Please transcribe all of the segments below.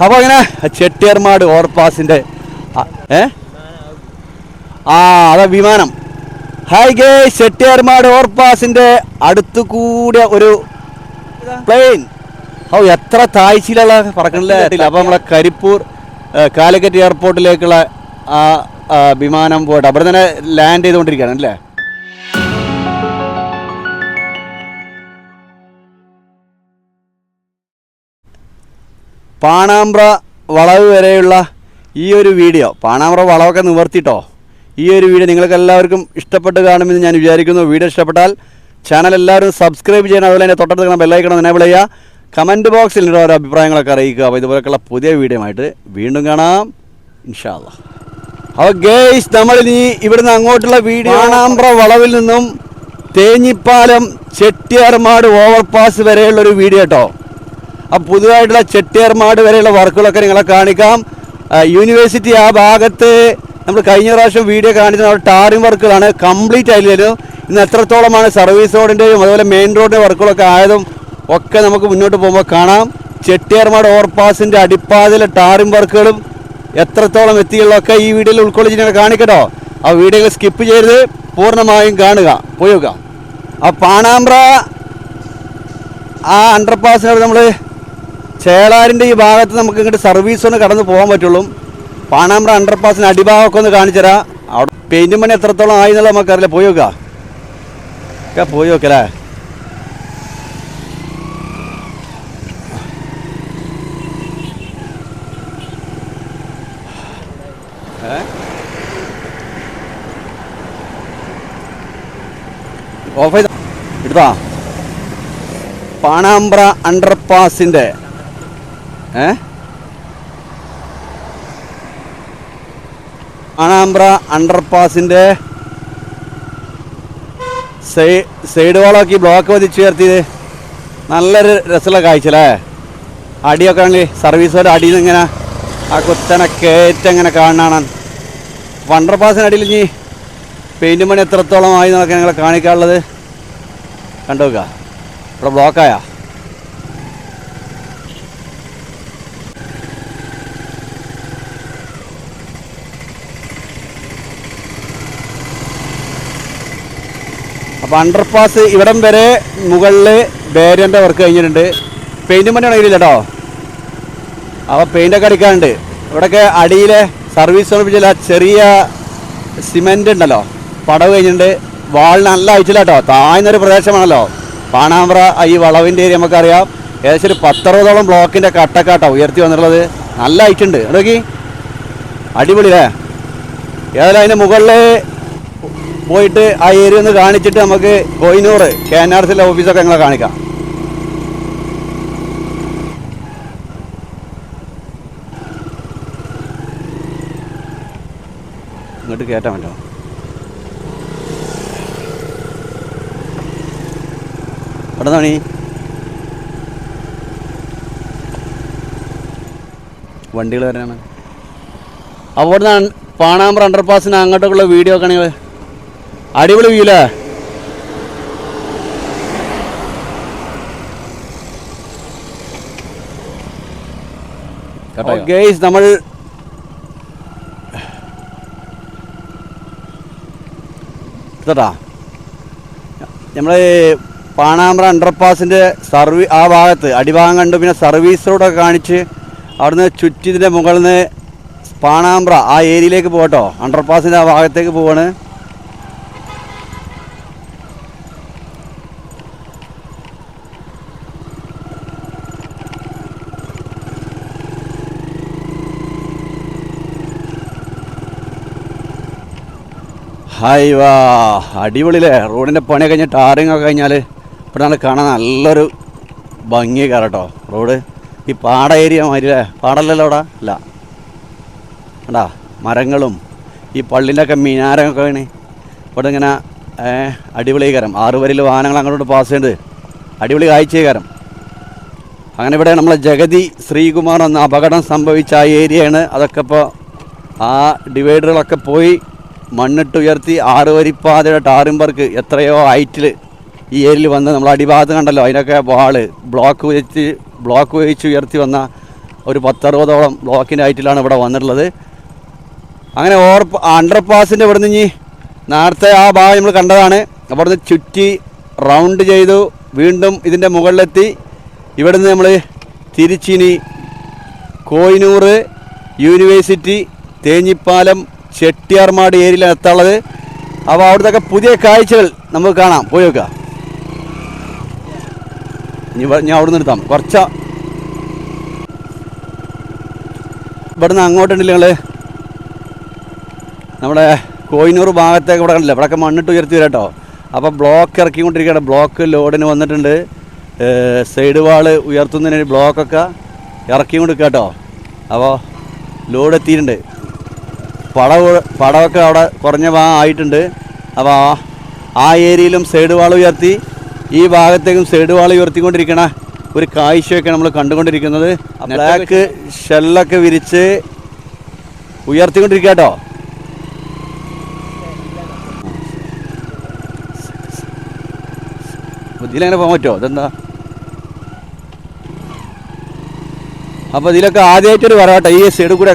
അപ്പോൾ അങ്ങനെ ചെട്ടിയർമാട് ഓവർപാസിന്റെ ഏ? ആ അതാ വിമാനം. ഹായ് ഗേ ചെട്ടിയാർമാട് ഓവർപാസിന്റെ അടുത്ത് കൂടെ ഒരു പ്ലെയിൻ ഓ എത്ര താഴ്ചയിലുള്ള പറക്കണല്ലേ? അപ്പോൾ നമ്മളെ കരിപ്പൂർ കാലിക്കറ്റ് എയർപോർട്ടിലേക്കുള്ള ആ, വിമാനം പോയിട്ട് അവിടെ തന്നെ ലാൻഡ് ചെയ്തുകൊണ്ടിരിക്കുകയാണ് അല്ലേ? പാണാമ്പ്ര വളവ് വരെയുള്ള ഈ ഒരു വീഡിയോ പാണാമ്പ്ര വളവൊക്കെ നിവർത്തിട്ടോ? ഈ ഒരു വീഡിയോ നിങ്ങൾക്ക് എല്ലാവർക്കും ഇഷ്ടപ്പെട്ട് കാണുമെന്ന് ഞാൻ വിചാരിക്കുന്നു. വീഡിയോ ഇഷ്ടപ്പെട്ടാൽ ചാനൽ എല്ലാവരും സബ്സ്ക്രൈബ് ചെയ്യണം. അതുപോലെ തന്നെ തൊട്ടടുത്ത് ബെല്ലൈക്കണം എനേബിൾ ചെയ്യുക. കമന്റ് ബോക്സിൽ ഓരോ അഭിപ്രായങ്ങളൊക്കെ അറിയിക്കുക. അപ്പോൾ ഇതുപോലെയൊക്കെയുള്ള പുതിയ വീഡിയോ ആയിട്ട് വീണ്ടും കാണാം. ഇൻഷാല്ല അപ്പോൾ ഗേയ്സ് നമ്മൾ ഇനി ഇവിടുന്ന് അങ്ങോട്ടുള്ള വീഡിയോ പാണാമ്പ്ര വളവിൽ നിന്നും തേഞ്ഞിപ്പാലം ചെട്ടിയാർമാട് ഓവർപാസ് വരെയുള്ള ഒരു വീഡിയോ കേട്ടോ അപ്പം പുതുതായിട്ടുള്ള ചെട്ടിയാർമാട് വരെയുള്ള വർക്കുകളൊക്കെ നിങ്ങളെ കാണിക്കാം. യൂണിവേഴ്സിറ്റി ആ ഭാഗത്ത് നമ്മൾ കഴിഞ്ഞ പ്രാവശ്യം വീഡിയോ കാണിച്ചത് അവിടെ ടാറിംഗ് വർക്കുകളാണ് കംപ്ലീറ്റ് ആയില്ലല്ലോ. ഇന്ന് എത്രത്തോളമാണ് സർവീസ് റോഡിന്റെയും അതുപോലെ മെയിൻ റോഡിന്റെ വർക്കുകളൊക്കെ ആയതും ഒക്കെ നമുക്ക് മുന്നോട്ട് പോകുമ്പോൾ കാണാം. ചെട്ടിയാർമാട് ഓവർപാസിന്റെ അടിപ്പാതിലെ ടാറിംഗ് വർക്കുകളും എത്രത്തോളം എത്തിയുള്ളതൊക്കെ ഈ വീഡിയോയിൽ ഉൾക്കൊള്ളിച്ച് കാണിക്കട്ടോ. ആ വീഡിയോകൾ സ്കിപ്പ് ചെയ്ത് പൂർണമായും കാണുക. പോയി ആ പാണാമ്പ്ര ആ അണ്ടർപാസിനോട് നമ്മൾ ചേളാരിന്റെ ഈ ഭാഗത്ത് നമുക്ക് ഇങ്ങോട്ട് സർവീസ് ഒന്ന് കടന്ന് പോകാൻ പറ്റുള്ളൂ. പാണാമ്പ്ര അണ്ടർപാസിന് അടിഭാഗമൊക്കെ ഒന്ന് കാണിച്ചു തരാം. അവിടെ പെയിന്റ് പണി എത്രത്തോളം ആയി എന്നുള്ളത് നമുക്കറിയില്ല. പോയി നോക്കാം. ഒക്കെ പോയി നോക്കല്ലേ ഓഫീസ് ഓഫ് ചെയ്ത എടുത്താ? പാണാമ്പ്ര അണ്ടർപാസിന്റെ ഏ? പാണാമ്പ്ര അണ്ടർപാസിന്റെ സൈഡ് വാളാക്കി ബ്ലോക്ക് പതിച്ച് ചേർത്തിയത് നല്ലൊരു രസമുള്ള കാഴ്ച അല്ലേ? അടിയൊക്കെ ആണെങ്കിൽ സർവീസ് വരെ അടിയിൽ നിന്ന് ഇങ്ങനെ ആ കുത്തനെ കയറ്റങ്ങനെ അണ്ടർപാസിന് അടിയിൽ ഇനി പെയിന്റ് മണി എത്രത്തോളം ആയി എന്നൊക്കെ ഞങ്ങളെ കാണിക്കാനുള്ളത്. കണ്ടു നോക്കുക. ഇവിടെ ബ്ലോക്കായാ അപ്പോൾ അണ്ടർപാസ് ഇവിടം വരെ മുകളിൽ ബാരിയറിന്റെ വർക്ക് കഴിഞ്ഞിട്ടുണ്ട്. പെയിന്റും പണി ഉണ്ടെങ്കിൽ കേട്ടോ അപ്പോൾ പെയിന്റൊക്കെ അടിക്കാനുണ്ട്. ഇവിടെയൊക്കെ അടിയിലെ സർവീസ് ഓഫീസിലെ ചെറിയ സിമെന്റ് ഉണ്ടല്ലോ. പടവ് കഴിഞ്ഞിട്ടുണ്ട്. വാളിന് നല്ല അയച്ചില്ല കേട്ടോ താഴ്ന്നൊരു പ്രദേശമാണല്ലോ. പാണാമ്പ്ര ഈ വളവിന്റെ ഏരിയ നമുക്കറിയാം. ഏകദേശം ഒരു പത്തറുപതോളം ബ്ലോക്കിന്റെ കട്ടക്കാട്ടോ ഉയർത്തി വന്നിട്ടുള്ളത്. നല്ല ഹൈറ്റുണ്ട് നോക്കി അടിപൊളിയല്ലേ? ഏതായാലും അതിന്റെ മുകളിൽ പോയിട്ട് ആ ഏരിയ ഒന്ന് കാണിച്ചിട്ട് നമുക്ക് കൊയിനൂർ കെ എൻ ആർ സിയിലെ ഓഫീസൊക്കെ ഞങ്ങളെ കാണിക്കാം. ഇങ്ങോട്ട് കയറ്റാൻ പറ്റുമോ? നിന്നാണ് വണ്ടികൾ വരാനാണ്. അവിടെ നിന്ന് പാണാമ്പ്ര അണ്ടർപാസിന് അങ്ങോട്ടൊക്കെയുള്ള വീഡിയോ ഒക്കെ ആണെങ്കിൽ അടിപൊളി വ്യൂ അല്ലേ ഗേസ് നമ്മൾ കേട്ടാ നമ്മൾ പാണാമ്പ്ര അണ്ടർപാസിന്റെ സർവീ ആ ഭാഗത്ത് അടിഭാഗം കണ്ടു. പിന്നെ സർവീസ് റോഡൊക്കെ കാണിച്ച് അവിടുന്ന് ചുറ്റിതിന്റെ മുകളിൽ നിന്ന് പാണാമ്പ്ര ആ ഏരിയയിലേക്ക് പോകട്ടോ. അണ്ടർപാസിന്റെ ആ ഭാഗത്തേക്ക് പോവാണ്. ഹായ് വാ അടിപൊളിയല്ലേ? റോഡിന്റെ പണി കഴിഞ്ഞ് ടാറിങ് ഒക്കെ കഴിഞ്ഞാൽ ഇവിടെ നമ്മൾ കാണാൻ നല്ലൊരു ഭംഗി കേട്ടോ റോഡ് ഈ പാട ഏരിയ മാതിരില്ലേ പാടല്ലല്ലോ അവിടെ? അല്ല. കണ്ടാ? മരങ്ങളും ഈ പള്ളിന്റെ ഒക്കെ മിനാരമൊക്കെ വേണേ ഇവിടെ ഇങ്ങനെ അടിപൊളികരം ആറ് വരിയിൽ വാഹനങ്ങൾ അങ്ങോട്ട് പാസ് ചെയ്യുന്നത് അടിപൊളി കാഴ്ച കയറും അങ്ങനെ ഇവിടെ നമ്മളെ ജഗതി ശ്രീകുമാർ എന്ന അപകടം സംഭവിച്ച ആ ഏരിയയാണ്. അതൊക്കെ ഇപ്പോൾ ആ ഡിവൈഡറുകളൊക്കെ പോയി മണ്ണിട്ട് ഉയർത്തി ആറ് വരിപ്പാതയുടെ വർക്ക് എത്രയോ ഹൈറ്റിൽ ഈ ഏരിയയിൽ വന്ന് നമ്മൾ അടിഭാഗത്ത് കണ്ടല്ലോ അതിനൊക്കെ വാൾ ബ്ലോക്ക് വെച്ച് ബ്ലോക്ക് വെച്ച് ഉയർത്തി വന്ന ഒരു പത്തറുപതോളം ബ്ലോക്കിന്റെ ഹൈറ്റിലാണ് ഇവിടെ വന്നിട്ടുള്ളത്. അങ്ങനെ ഓവർ അണ്ടർ പാസിന്റെ ഇവിടെ നിന്ന് നേരത്തെ ആ ഭാഗം നമ്മൾ കണ്ടതാണ്. അവിടെ നിന്ന് ചുറ്റി റൗണ്ട് ചെയ്തു വീണ്ടും ഇതിന്റെ മുകളിലെത്തി. ഇവിടെ നിന്ന് നമ്മൾ തിരിച്ചിനി കോയിനൂർ യൂണിവേഴ്സിറ്റി തേഞ്ഞിപ്പാലം ചെട്ടിയാർമാട് ഏരിയയിലാണ് എത്താനുള്ളത്. അപ്പോൾ അവിടുത്തെ പുതിയ കാഴ്ചകൾ നമുക്ക് കാണാം. പോയി നോക്കുക. ഇനി ഞാൻ അവിടെ നിന്ന് എടുത്താം. കുറച്ച ഇവിടുന്ന് അങ്ങോട്ടുണ്ടല്ലോ നിങ്ങൾ നമ്മുടെ കോയിനൂർ ഭാഗത്തേക്ക് ഇവിടെ കണ്ടില്ല? ഇവിടെയൊക്കെ മണ്ണിട്ട് ഉയർത്തി വരാം കേട്ടോ. അപ്പോൾ ബ്ലോക്ക് ഇറക്കിക്കൊണ്ടിരിക്കുകയാണ്. ബ്ലോക്ക് ലോഡിന് വന്നിട്ടുണ്ട്. സൈഡ് വാൾ ഉയർത്തുന്നതിന് ബ്ലോക്കൊക്കെ ഇറക്കിക്കൊണ്ടിരിക്കുക കേട്ടോ. അപ്പോൾ ലോഡ് എത്തിയിട്ടുണ്ട്. പടവ് പടവൊക്കെ അവിടെ കുറഞ്ഞ ഭാഗം ആയിട്ടുണ്ട്. അപ്പോൾ ആ- ഏരിയയിലും സൈഡ് വാൾ ഉയർത്തി ഈ ഭാഗത്തേക്കും സൈഡ് വാൾ ഉയർത്തിക്കൊണ്ടിരിക്കണ ഒരു കാഴ്ചയൊക്കെ നമ്മൾ കണ്ടുകൊണ്ടിരിക്കുന്നത്. ബ്ലാക്ക് ഷെല്ലൊക്കെ വിരിച്ച് ഉയർത്തിക്കൊണ്ടിരിക്കുക കേട്ടോ. ഇതിലങ്ങനെ പോകാൻ പറ്റുമോ? ഇതെന്താ? അപ്പോൾ ഇതിലൊക്കെ ആദ്യമായിട്ടൊരു വരാട്ടെ ഈ സൈഡ് കൂടെ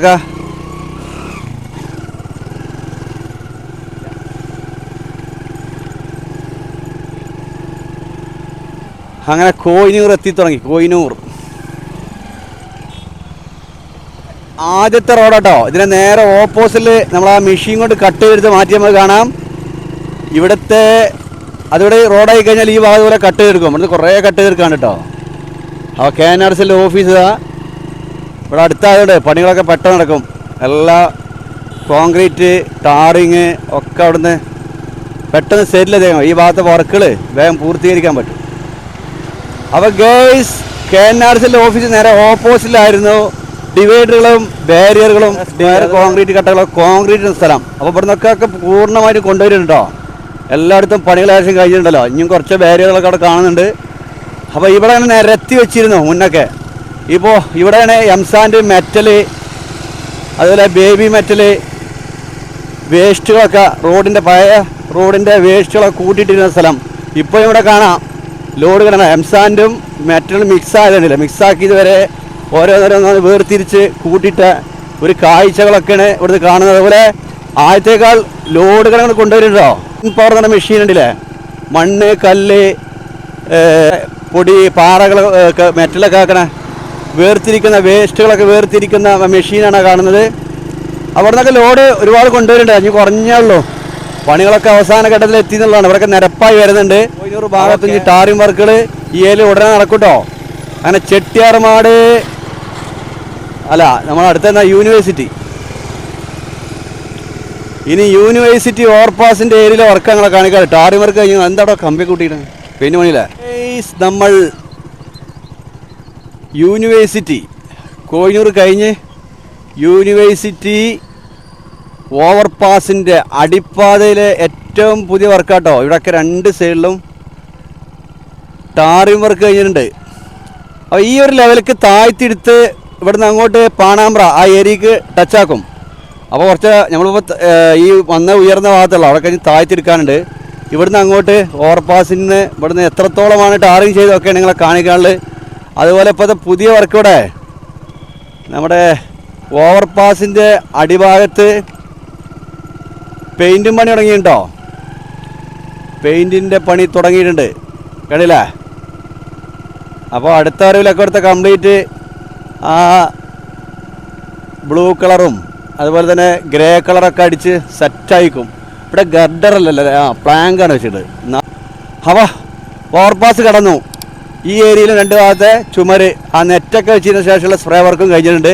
അങ്ങനെ കോയിനൂർ എത്തി തുടങ്ങി. കോയിനൂർ. ആദ്യത്തെ റോഡാട്ടോ ഇതിനെ നേരെ ഓപ്പോസിറ്റിൽ നമ്മൾ ആ മെഷീൻ കൊണ്ട് കട്ട് ചെയ്തെടുത്ത് മാറ്റി നമുക്ക് കാണാം. ഇവിടുത്തെ അതിവിടെ റോഡായി കഴിഞ്ഞാൽ ഈ ഭാഗം പോലെ കട്ട് ചെയ്തെടുക്കും. ഇവിടുന്ന് കുറേ കട്ട് ചെയ്തെടുക്കാണ് കേട്ടോ. ആ കെ എൻ ആർ സിന്റെ ഓഫീസ് ഇവിടെ അടുത്തായതുകൊണ്ട് പണികളൊക്കെ പെട്ടെന്ന് നടക്കും. എല്ലാ കോൺക്രീറ്റ് ടാറിങ് ഒക്കെ അവിടുന്ന് പെട്ടെന്ന് സെറ്റിൽ ചെയ്യണം ഈ ഭാഗത്തെ വർക്കുകൾ വേഗം പൂർത്തീകരിക്കാൻ പറ്റും. അപ്പോൾ ഗേൾസ് കെ എൻ ആർ സിന്റെ ഓഫീസ് നേരെ ഓപ്പോസിറ്റിലായിരുന്നു ഡിവൈഡറുകളും ബാരിയറുകളും നേരെ കോൺക്രീറ്റ് കട്ടകളും കോൺക്രീറ്റ് സ്ഥലം. അപ്പോൾ ഇവിടെ നിന്നൊക്കെ പൂർണമായിട്ട് കൊണ്ടുവരുന്നുണ്ടോ? എല്ലായിടത്തും പണികൾ ഏകദേശം കഴിഞ്ഞിട്ടുണ്ടല്ലോ. ഇനിയും കുറച്ച് ബാരിയറുകളൊക്കെ അവിടെ കാണുന്നുണ്ട്. അപ്പോൾ ഇവിടെ ഇങ്ങനെ നിരത്തി വെച്ചിരുന്നു മുന്നൊക്കെ. ഇപ്പോൾ ഇവിടെയാണ് എംസാന്റെ മെറ്റൽ അതുപോലെ ബേബി മെറ്റൽ വേസ്റ്റുകളൊക്കെ റോഡിന്റെ പഴയ റോഡിന്റെ വേസ്റ്റുകളൊക്കെ കൂട്ടിയിട്ടിരുന്ന സ്ഥലം. ഇപ്പോൾ ഇവിടെ കാണാം. ലോഡ് കിടന്ന എംസാൻഡും മെറ്റലും മിക്സ് ആയതുണ്ടല്ലോ മിക്സ് ആക്കിയത് വരെ ഓരോന്നോരോന്ന് വേർതിരിച്ച് കൂട്ടിയിട്ട ഒരു കാഴ്ചകളൊക്കെയാണ് ഇവിടുന്ന് കാണുന്നത്. അതുപോലെ ആദ്യത്തേക്കാൾ ലോഡ് കിടങ്ങൾ കൊണ്ടുവരുന്നുണ്ടോ? പവർ എന്ന മെഷീൻ ഉണ്ടല്ലേ? മണ്ണ് കല്ല് പൊടി പാറകളൊക്കെ മെറ്റലൊക്കെ ആക്കണ വേർതിരിക്കുന്ന വേസ്റ്റുകളൊക്കെ വേർതിരിക്കുന്ന മെഷീനാണ് കാണുന്നത്. അവിടെ നിന്നൊക്കെ ലോഡ് ഒരുപാട് കൊണ്ടുവരുന്നുണ്ട്. അഞ്ഞ് കുറഞ്ഞേ ഉള്ളൂ. പണികളൊക്കെ അവസാന ഘട്ടത്തിൽ എത്തി എന്നുള്ളതാണ്. ഇവിടെയൊക്കെ നിരപ്പായി വരുന്നുണ്ട്. കോയിനൂറ് ഭാഗത്ത് ഇനി ടാറിംഗ് വർക്കുകൾ ഈ ഏലി ഉടനെ നടക്കൂട്ടോ. അങ്ങനെ ചെട്ടിയാർമാട് അല്ല നമ്മൾ അടുത്ത യൂണിവേഴ്സിറ്റി. ഇനി യൂണിവേഴ്സിറ്റി ഓവർപാസിന്റെ ഏരിയയിലെ വർക്ക് ഞങ്ങളെ കാണിക്കാറ്. ടാറിംഗ് വർക്ക് കഴിഞ്ഞു എന്താടോ കമ്പി കൂട്ടിയിട്ട് പെയിന്റ് പണിയില്ല? നമ്മൾ യൂണിവേഴ്സിറ്റി കോഴിഞ്ഞൂർ കഴിഞ്ഞ് യൂണിവേഴ്സിറ്റി ഓവർപാസിന്റെ അടിപ്പാതയിലെ ഏറ്റവും പുതിയ വർക്കാട്ടോ. ഇവിടെയൊക്കെ രണ്ട് സൈഡിലും ടാറിങ് വർക്ക് കഴിഞ്ഞിട്ടുണ്ട്. അപ്പോൾ ഈ ഒരു ലെവലിലേക്ക് താഴ്ത്തിയെടുത്ത് ഇവിടുന്ന് അങ്ങോട്ട് പാണാമ്പ്ര ആ ഏരിയക്ക് ടച്ചാക്കും അപ്പോൾ കുറച്ച് നമ്മളിപ്പോൾ ഈ വന്ന ഉയർന്ന ഭാഗത്തുള്ള അവിടെ കഴിഞ്ഞ് താഴ്ത്തിയെടുക്കാനുണ്ട്. ഇവിടുന്ന് അങ്ങോട്ട് ഓവർപാസിൽ നിന്ന് ഇവിടുന്ന് എത്രത്തോളമാണ് ടാറിങ് ചെയ്തൊക്കെ നിങ്ങളെ കാണിക്കാനുള്ളത്. അതുപോലെ ഇപ്പോഴത്തെ പുതിയ വർക്കിവിടെ നമ്മുടെ ഓവർപാസിന്റെ അടിഭാഗത്ത് പെയിന്റും പണി തുടങ്ങിയിട്ടുണ്ടോ? പെയിന്റിന്റെ പണി തുടങ്ങിയിട്ടുണ്ട്. കണ്ടില്ലേ അപ്പോൾ അടുത്ത അറിവിലൊക്കെ അടുത്ത കംപ്ലീറ്റ് ആ ബ്ലൂ കളറും അതുപോലെ തന്നെ ഗ്രേ കളറൊക്കെ അടിച്ച് സെറ്റായിക്കും ഇവിടെ ഗർഡറല്ലല്ലോ ആ പ്ലാങ്കാണ് വെച്ചിട്ട്. അവ ഓവർപാസ് കടന്നു. ഈ ഏരിയയിൽ രണ്ട് ഭാഗത്തെ ചുമര് ആ നെറ്റൊക്കെ വെച്ചതിന് ശേഷമുള്ള സ്പ്രേ വർക്കും കഴിഞ്ഞിട്ടുണ്ട്.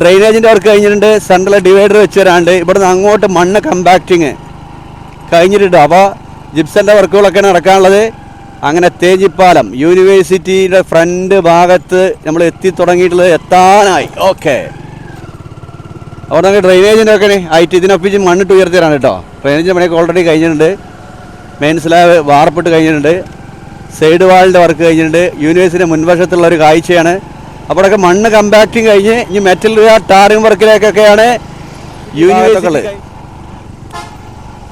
ഡ്രെയിനേജിന്റെ വർക്ക് കഴിഞ്ഞിട്ടുണ്ട്. സെൻട്രൽ ഡിവൈഡർ വെച്ച് വരാണ്ട് ഇവിടുന്ന് അങ്ങോട്ട് മണ്ണ് കമ്പാക്റ്റിങ് കഴിഞ്ഞിട്ടുണ്ട്. അപ്പോൾ ജിപ്സന്റെ വർക്കുകളൊക്കെ നടക്കാനുള്ളത്. അങ്ങനെ തേജിപ്പാലം യൂണിവേഴ്സിറ്റിയുടെ ഫ്രണ്ട് ഭാഗത്ത് നമ്മൾ എത്തി തുടങ്ങിയിട്ടുള്ളത് എത്താനായി. ഓക്കെ അവിടെ നമുക്ക് ഡ്രെയിനേജിന്റെ ഒക്കെ ആയിട്ട് ഇതിനൊപ്പിച്ച് മണ്ണിട്ട് ഉയർത്തിയാണ് കേട്ടോ. ഡ്രെയിനേജിന്റെ പണിയൊക്കെ ഓൾറെഡി കഴിഞ്ഞിട്ടുണ്ട്. മെയിൻ സ്ലാബ് വാർപ്പിട്ട് കഴിഞ്ഞിട്ടുണ്ട്. സൈഡ് വാളിന്റെ വർക്ക് കഴിഞ്ഞിട്ടുണ്ട്. യൂണിവേഴ്സിറ്റിന്റെ മുൻവശത്തുള്ള ഒരു കാഴ്ചയാണ്. അപ്പോഴൊക്കെ മണ്ണ് കമ്പാക്റ്റിങ് കഴിഞ്ഞ് ഇനി മെറ്റൽ ടാറിംഗ് വർക്കിലേക്കൊക്കെയാണ് യൂണിവേഴ്സിറ്റി.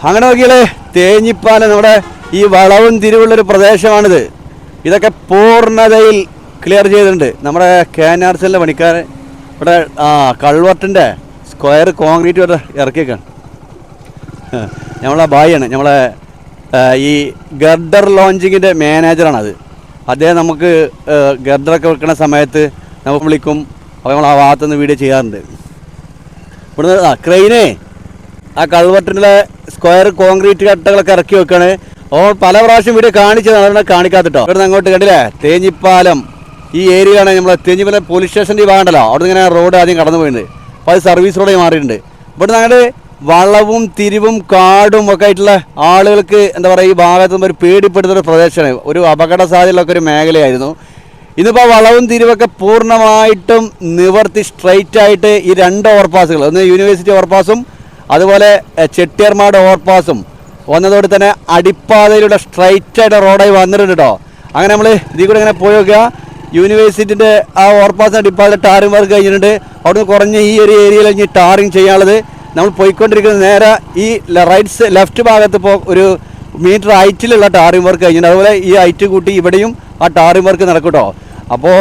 അങ്ങനെ നോക്കിയാലേ തേഞ്ഞിപ്പാല നമ്മുടെ ഈ വളവും തിരിവുള്ളൊരു പ്രദേശമാണിത്. ഇതൊക്കെ പൂർണതയിൽ ക്ലിയർ ചെയ്തിട്ടുണ്ട്. നമ്മുടെ കെ എൻ ആർ സിയിലെ പണിക്കാരൻ ഇവിടെ ആ കൾവർട്ടിന്റെ സ്ക്വയർ കോൺക്രീറ്റ് വരെ ഇറക്കിയേക്കാണ്. നമ്മളെ ബായിയാണ് നമ്മളെ ഈ ഗർഡർ ലോഞ്ചിങ്ങിന്റെ മാനേജറാണത് അദ്ദേഹം നമുക്ക് ഗർഡറൊക്കെ വെക്കുന്ന സമയത്ത് നമുക്ക് വിളിക്കും. അപ്പോൾ നമ്മൾ ആ ഭാഗത്തുനിന്ന് വീഡിയോ ചെയ്യാറുണ്ട്. ഇവിടുന്ന് ആ ക്രെയിനേ ആ കൾവട്ടിന്റെ സ്ക്വയർ കോൺക്രീറ്റ് കട്ടകളൊക്കെ ഇറക്കി വെക്കാണ്. ഓ പല പ്രാവശ്യം വീഡിയോ കാണിച്ചത് അതുകൊണ്ട് കാണിക്കാത്തിട്ടോ. ഇവിടുന്ന് അങ്ങോട്ട് കണ്ടില്ലേ? തേഞ്ഞിപ്പാലം. ഈ ഏരിയയാണ് നമ്മൾ തേഞ്ഞിപ്പാലം പോലീസ് സ്റ്റേഷന്റെ ഭാഗമുണ്ടല്ലോ അവിടെ ഇങ്ങനെ റോഡ് ആദ്യം കടന്നു പോയിട്ടുണ്ട് അപ്പോൾ അത് സർവീസ് റോഡായി മാറിയിട്ടുണ്ട്. ഇവിടുന്ന് അങ്ങോട്ട് വളവും തിരിവും കാടും ഒക്കെ ആയിട്ടുള്ള ആളുകൾക്ക് എന്താ പറയുക ഈ ഭാഗത്ത് ഒരു പേടിപ്പെടുത്തുന്ന ഒരു പ്രദേശമാണ്. ഒരു അപകട സാധ്യതയുള്ളൊക്കെ ഒരു മേഖലയായിരുന്നു. ഇന്നിപ്പോൾ വളവും തിരിവൊക്കെ പൂർണമായിട്ടും നിവർത്തി സ്ട്രൈറ്റ് ആയിട്ട് ഈ രണ്ട് ഓവർപാസുകൾ ഒന്ന് യൂണിവേഴ്സിറ്റി ഓവർപാസും അതുപോലെ ചെട്ടിയർമാട് ഓവർപാസും വന്നതോടെ തന്നെ അടിപ്പാതയിലൂടെ സ്ട്രൈറ്റ് ആയിട്ട് റോഡായി വന്നിട്ടുണ്ട് കേട്ടോ അങ്ങനെ നമ്മൾ ഇതിൽ കൂടെ ഇങ്ങനെ പോയി നോക്കുക. യൂണിവേഴ്സിറ്റിന്റെ ആ ഓവർപാസ് അടിപ്പാത ടാറിംഗ് വർക്ക് കഴിഞ്ഞിട്ടുണ്ട്. അവിടുന്ന് കുറഞ്ഞ ഈ ഒരു ഏരിയയിൽ ഇനി ടാറിങ് ചെയ്യാനുള്ളത് നമ്മൾ പോയിക്കൊണ്ടിരിക്കുന്ന നേരെ ഈ റൈറ്റ് ലെഫ്റ്റ് ഭാഗത്ത് ഇപ്പോൾ ഒരു മീറ്റർ ഹൈറ്റിലുള്ള ടാറിംഗ് വർക്ക് കഴിഞ്ഞിട്ടുണ്ട്. അതുപോലെ ഈ ഹൈറ്റ് കൂട്ടി ഇവിടെയും ആ ടാറിംഗ് വർക്ക് നടക്കട്ടോ. അപ്പോൾ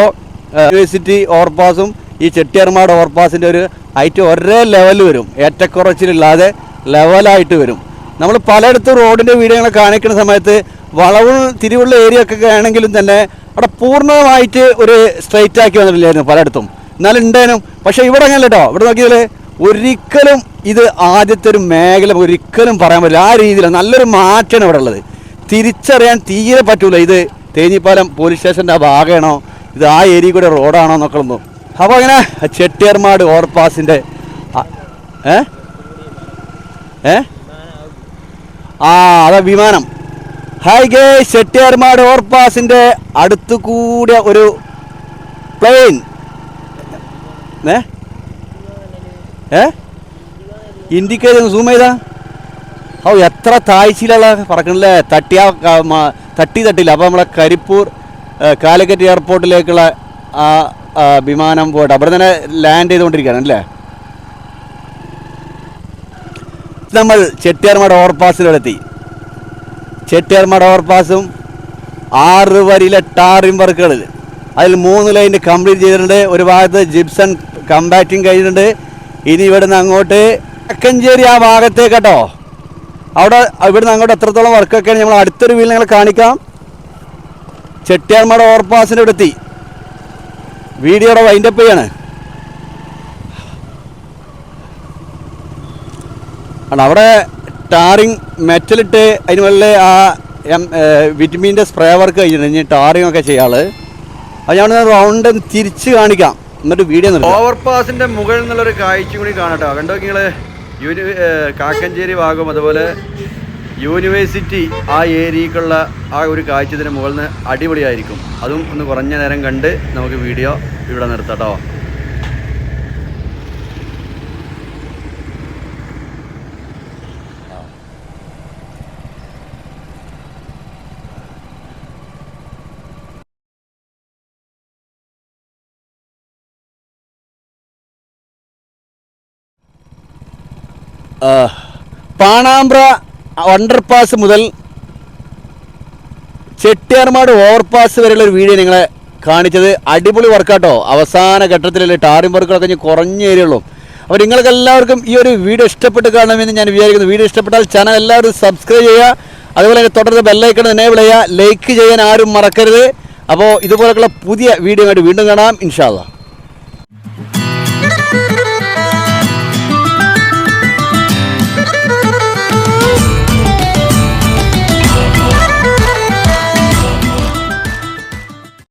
യൂണിവേഴ്സിറ്റി ഓവർപാസും ഈ ചെട്ടിയാർമാട് ഓവർപാസിന്റെ ഒരു ഹൈറ്റ് ഒരേ ലെവൽ വരും. ഏറ്റക്കുറച്ചിലില്ലാതെ ലെവലായിട്ട് വരും. നമ്മൾ പലയിടത്തും റോഡിന്റെ വീടുകളെ കാണിക്കുന്ന സമയത്ത് വളവും തിരിവുള്ള ഏരിയ ഒക്കെ ആണെങ്കിലും തന്നെ അവിടെ പൂർണമായിട്ട് ഒരു സ്ട്രൈറ്റ് ആക്കി വന്നിട്ടില്ലായിരുന്നു പലയിടത്തും. എന്നാലും ഉണ്ടായിരുന്നു പക്ഷേ ഇവിടെ അങ്ങനെ കേട്ടോ ഇവിടെ നോക്കിയാൽ ഒരിക്കലും ഇത് ആദ്യത്തെ ഒരു മേഖല ഒരിക്കലും പറയാൻ പറ്റില്ല. ആ രീതിയിലാണ് നല്ലൊരു മാറ്റമാണ് ഇവിടെ ഉള്ളത്. തിരിച്ചറിയാൻ തീരെ പറ്റൂല. ഇത് തേഞ്ഞിപ്പാലം പോലീസ് സ്റ്റേഷന്റെ ആ ഭാഗമാണോ? ഇത് ആ ഏരിയ കൂടെ റോഡാണോ എന്നൊക്കെ ഒന്നും അപ്പോൾ അങ്ങനെ ചെട്ടിയർമാട് ഓവർപാസിന്റെ ഏ? ഏ? ആ അതാ വിമാനം. ഹായ് ഗേ ചെട്ടിയാർമാട് ഓവർപാസിന്റെ അടുത്തു കൂടിയ ഒരു പ്ലെയിൻ ഏ? ഏ? ഇൻഡിക്കേറ്റ് സൂം ചെയ്താ? ഓ എത്ര താഴ്ചയിലുള്ള പറക്കണില്ലേ? തട്ടിയാ തട്ടി തട്ടില്ല. അപ്പോൾ നമ്മളെ കരിപ്പൂർ കാലിക്കറ്റ് എയർപോർട്ടിലേക്കുള്ള ആ ആ, വിമാനം പോയിട്ട് അവിടെ തന്നെ ലാൻഡ് ചെയ്തുകൊണ്ടിരിക്കുകയാണ് അല്ലേ? നമ്മൾ ചെട്ടിയാർമാട് ഓവർപാസിലെത്തി. ചെട്ടിയാർമാട് ഓവർപാസും ആറ് വരിയിലെ ടാറിംഗ് വർക്കുകൾ അതിൽ മൂന്ന് ലൈൻ കംപ്ലീറ്റ് ചെയ്തിട്ടുണ്ട്. ഒരു ഭാഗത്ത് ജിപ്സൺ കമ്പാക്റ്റിംഗ് കഴിഞ്ഞിട്ടുണ്ട്. ഇനി ഇവിടുന്ന് അങ്ങോട്ട് അക്കഞ്ചേരി ആ ഭാഗത്തേക്ക് കേട്ടോ. അവിടെ ഇവിടുന്ന് അങ്ങോട്ട് എത്രത്തോളം വർക്കൊക്കെയാണ് നമ്മൾ അടുത്തൊരു വീൽ നിങ്ങൾ കാണിക്കാം. ചെട്ടിയാർമാട് ഓവർപാസിന്റെ ഇവിടെ എത്തി വീഡിയോയുടെ വൈൻഡപ്പ് ചെയ്യാണ്. ആണ് അവിടെ ടാറിങ് മെറ്റലിട്ട് അതിന് മുകളിൽ ആ എം വിറ്റമിന്റെ സ്പ്രേ വർക്ക് കഴിഞ്ഞിട്ടുണ്ട്. ഇനി ടാറിങ് ഒക്കെ ചെയ്യാൾ അത് ഞാൻ റൗണ്ട് തിരിച്ച് കാണിക്കാം. എന്നിട്ട് വീഡിയോ ഓവർപാസിന്റെ മുകളിൽ നിന്നുള്ളൊരു കാഴ്ച കൂടി കാണട്ടോ. കണ്ടോ നിങ്ങൾ? യൂനി കാക്കഞ്ചേരി ഭാഗം അതുപോലെ യൂണിവേഴ്സിറ്റി ആ ഏരിയക്കുള്ള ആ ഒരു കാഴ്ചതിന് മുകളിൽ നിന്ന് അടിപൊളിയായിരിക്കും. അതും ഒന്ന് കുറഞ്ഞ നേരം കണ്ട് നമുക്ക് വീഡിയോ ഇവിടെ നിർത്താട്ടോ ആ, പാണാമ്പ്ര അണ്ടർപാസ് മുതൽ ചെട്ടിയാർമാട് ഓവർപാസ് വരെയുള്ള ഒരു വീഡിയോ നിങ്ങളെ കാണിച്ചത്. അടിപൊളി വർക്കാട്ടോ അവസാന ഘട്ടത്തിലല്ലേ ടാറിംഗ് വർക്കുകളൊക്കെ ഇനി കുറഞ്ഞ ഏരിയുള്ളൂ അപ്പോൾ നിങ്ങൾക്ക് എല്ലാവർക്കും ഈ ഒരു വീഡിയോ ഇഷ്ടപ്പെട്ട് കാണണമെന്ന് ഞാൻ വിചാരിക്കുന്നു. വീഡിയോ ഇഷ്ടപ്പെട്ടാൽ ചാനൽ എല്ലാവരും സബ്സ്ക്രൈബ് ചെയ്യുക. അതുപോലെ തന്നെ തുടർന്ന് ബെല്ലൈക്കൺ എനേബിൾ ചെയ്യുക. ലൈക്ക് ചെയ്യാൻ ആരും മറക്കരുത്. അപ്പോൾ ഇതുപോലെയുള്ള പുതിയ വീഡിയോ ആയിട്ട് വീണ്ടും കാണാം. ഇൻഷാല്ലാ